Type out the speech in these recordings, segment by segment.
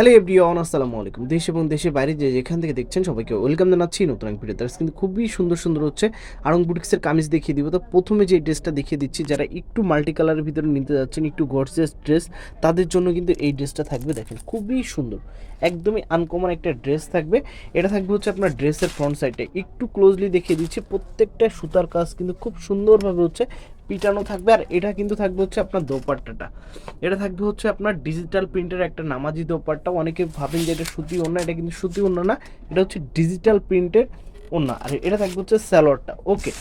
Hello everyone আসসালামু আলাইকুম। দেশ এবং দেশের বাইরে যে যেখান থেকে দেখছেন সবাইকে ওয়েলকাম জানাচ্ছি নতুন এক ভিডিও তার কিন্তু খুবই সুন্দর সুন্দর হচ্ছে আরং বুটিক্সের কামিজ দেখিয়ে দিব। তো প্রথমে যে ড্রেসটা দেখিয়ে দিচ্ছি, যারা একটু মাল্টি কালারের ভিতরে নিতে যাচ্ছেন, একটু গর্জিয়াস ড্রেস তাদের জন্য কিন্তু এই ড্রেসটা থাকবে। দেখেন, খুবই সুন্দর, একদমই আনকমন একটা ড্রেস থাকবে। এটা থাকবে হচ্ছে আপনার ড্রেসের ফ্রন্ট সাইডে একটু ক্লোজলি দেখিয়ে দিচ্ছি, প্রত্যেকটা সুতার কাজ কিন্তু খুব সুন্দরভাবে হচ্ছে পিটানো থাকবে আর এটা কিন্তু থাকবে হচ্ছে আপনার দোপাট্টাটা। এটা থাকবে হচ্ছে আপনার ডিজিটাল প্রিন্টের একটা নামাজি দোপাট্টা। অনেকে ভাবেন যে এটা সুতি ওড়না এটা কিন্তু সুতি অন্য না, এটা হচ্ছে ডিজিটাল প্রিন্টের ওড়না আর এটা থাকবে হচ্ছে স্যালোয়ারটা ওকে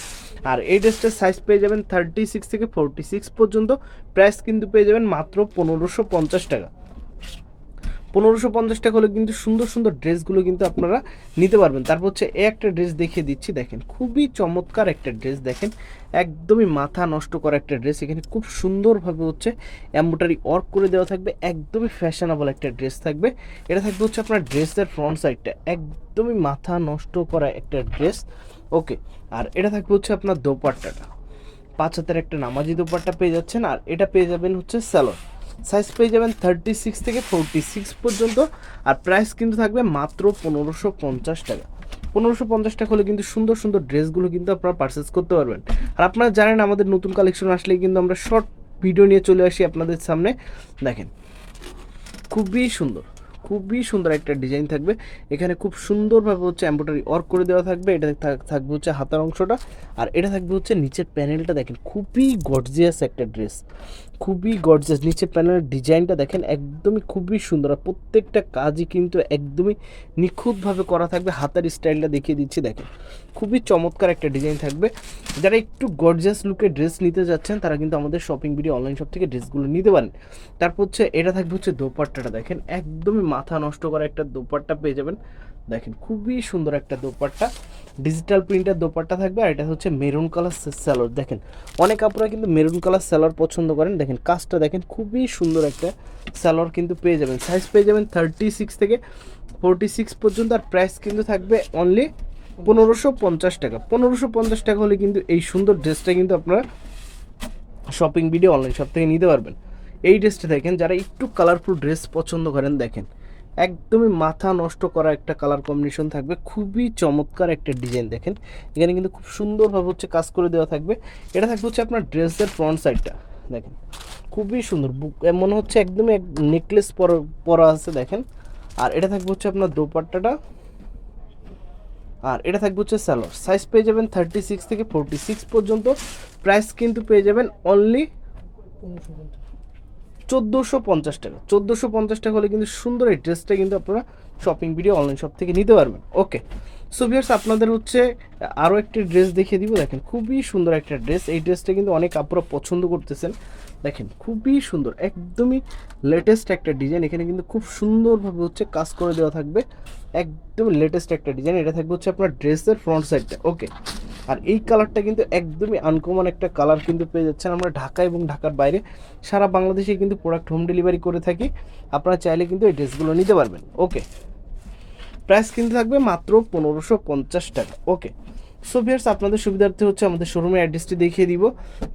আর এই ড্রেসটার সাইজ পেয়ে যাবেন থার্টি সিক্স থেকে ফোরটি সিক্স পর্যন্ত। প্রাইস কিন্তু পেয়ে যাবেন মাত্র পনেরোশো পঞ্চাশ টাকা। পনেরোশো পঞ্চাশ টাকা হলে কিন্তু সুন্দর সুন্দর ড্রেসগুলো কিন্তু আপনারা নিতে পারবেন। তারপর হচ্ছে একটা ড্রেস দেখিয়ে দিচ্ছি, দেখেন, খুবই চমৎকার একটা ড্রেস, দেখেন, একদমই মাথা নষ্ট করা একটা ড্রেস, এখানে খুব সুন্দরভাবে হচ্ছে এম্বোটারি ওয়ার্ক করে দেওয়া থাকবে, একদমই ফ্যাশনেবল একটা ড্রেস থাকবে। এটা থাকবে হচ্ছে আপনার ড্রেসের ফ্রন্ট সাইডটা, একদমই মাথা নষ্ট করা একটা ড্রেস, ওকে। আর এটা থাকবে হচ্ছে আপনার দোপাট্টাটা, পাঁচ হাতের একটা নামাজি দোপাট্টা পেয়ে যাচ্ছেন, আর এটা পেয়ে যাবেন হচ্ছে স্যালোর সাইজ পেয়ে যাবেন থার্টি সিক্স থেকে ফোরটি সিক্স পর্যন্ত। আর প্রাইস কিন্তু থাকবে মাত্র পনেরোশো পঞ্চাশ টাকা। পনেরোশো পঞ্চাশ টাকা হলে কিন্তু সুন্দর সুন্দর ড্রেসগুলো কিন্তু আপনারা পারচেস করতে পারবেন। আর আপনারা জানেন আমাদের নতুন কালেকশন আসলেই কিন্তু আমরা শর্ট ভিডিও নিয়ে চলে আসি আপনাদের সামনে। দেখেন, খুবই সুন্দর খুবই সুন্দর একটা ডিজাইন থাকবে। এখানে খুব সুন্দরভাবে হচ্ছে এম্ব্রয়ডারি ওয়ার্ক করে দেওয়া থাকবে। এটা থাক- থাকবে হচ্ছে হাতার অংশটা। আর এটা থাকবে হচ্ছে নিচের প্যানেলটা দেখেন, খুবই গর্জিয়াস একটা ড্রেস খুবই গর্জিয়াস নিচের প্যানেলের ডিজাইনটা দেখেন, একদমই খুবই সুন্দর। আর প্রত্যেকটা কাজই কিন্তু একদমই নিখুঁতভাবে করা থাকবে। হাতার স্টাইলটা দেখিয়ে দিচ্ছি, দেখেন। খুবই চমৎকার একটা ডিজাইন থাকবে। যারা একটু গর্জিয়াস লুকে ড্রেস নিতে যাচ্ছেন, তারা কিন্তু আমাদের শপিং ভিডিও অনলাইন শপ থেকে ড্রেসগুলো নিতে পারেন। তারপর হচ্ছে, এটা থাকবে হচ্ছে দোপাট্টাটা, দেখেন। একদমই মাথা নষ্ট করা একটা দোপাট্টা পেয়ে যাবেন। দেখেন, খুবই সুন্দর একটা দোপাট্টা। ডিজিটাল প্রিন্টের দোপাট্টা থাকবে, আর এটা হচ্ছে মেরুন কালার স্যালোর দেখেন। অনেক আপুরা কিন্তু মেরুন কালার স্যালোর পছন্দ করেন। দেখেন কাজটা দেখেন, খুবই সুন্দর একটা স্যালোর কিন্তু পেয়ে যাবেন। সাইজ পেয়ে যাবেন থার্টি সিক্স থেকে ফোরটি সিক্স পর্যন্ত আর প্রাইস কিন্তু থাকবে অনলি পনেরোশো পঞ্চাশ টাকা। পনেরোশো পঞ্চাশ টাকা হলে কিন্তু এই সুন্দর ড্রেসটা কিন্তু আপনারা শপিং ভিডিও অনলাইন শপ থেকে নিতে পারবেন। এই ড্রেসটা দেখেন, যারা একটু কালারফুল ড্রেস পছন্দ করেন, দেখেন, একদমই মাথা নষ্ট করা একটা কালার কম্বিনেশন থাকবে। খুবই চমৎকার একটা ডিজাইন দেখেন। এখানে কিন্তু খুব সুন্দরভাবে হচ্ছে কাজ করে দেওয়া থাকবে। এটা থাকবে হচ্ছে আপনার ড্রেসের ফ্রন্ট সাইডটা দেখেন। খুবই সুন্দর। মনে হচ্ছে একদমই এক নেকলেস পরা আছে, দেখেন। আর এটা থাকবে হচ্ছে আপনার দোপাট্টাটা। আর এটা থাকবে হচ্ছে স্যালোর সাইজ পেয়ে যাবেন থার্টি সিক্স থেকে ফোরটি সিক্স পর্যন্ত। প্রাইস কিন্তু পেয়ে যাবেন অনলি চোদ্দোশো পঞ্চাশ টাকা। চোদ্দোশো পঞ্চাশ টাকা হলে কিন্তু সুন্দর এই ড্রেসটা কিন্তু আপনারা শপিং ভিডিও অনলাইন শপ থেকে নিতে পারবেন। ওকে সো ভিয়ার্স আপনাদের হচ্ছে আরও একটি ড্রেস দেখিয়ে দিব। দেখেন, খুবই সুন্দর একটা ড্রেস এই ড্রেসটা কিন্তু অনেক আপুরা পছন্দ করতেছেন। দেখেন, খুবই সুন্দর, একদমই লেটেস্ট একটা ডিজাইন এখানে কিন্তু খুব সুন্দরভাবে হচ্ছে কাজ করে দেওয়া থাকবে। একদম লেটেস্ট একটা ডিজাইন এটা থাকবে হচ্ছে আপনার ড্রেসের ফ্রন্ট সাইডটা ওকে আর এই কালারটা কিন্তু একদমই আনকমন একটা কালার কিন্তু পেয়ে যাচ্ছেন আমরা ঢাকা এবং ঢাকার বাইরে। সারা বাংলাদেশে কিন্তু প্রোডাক্ট হোম ডেলিভারি করে থাকি। আপনারা চাইলে কিন্তু এই ড্রেসগুলো নিতে পারবেন। ওকে প্রাইস কিন্তু থাকবে মাত্র পনেরোশো পঞ্চাশ টাকা। ওকে সো ভিয়ার্স আপনাদের সুবিধার্থে হচ্ছে আমাদের শোরুমের অ্যাড্রেসটি দেখিয়ে দিব।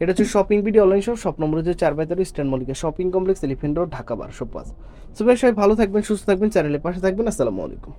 এটা হচ্ছে shopping BD online shop shop number হচ্ছে চার বাই তেরো Eastern Mallika shopping complex Elephant Road Dhaka বারোশো পাঁচ। সো ভিয়ার সবাই ভালো থাকবেন, সুস্থ থাকবেন চ্যানেলের পাশে থাকবেন। আসসালামু আলাইকুম।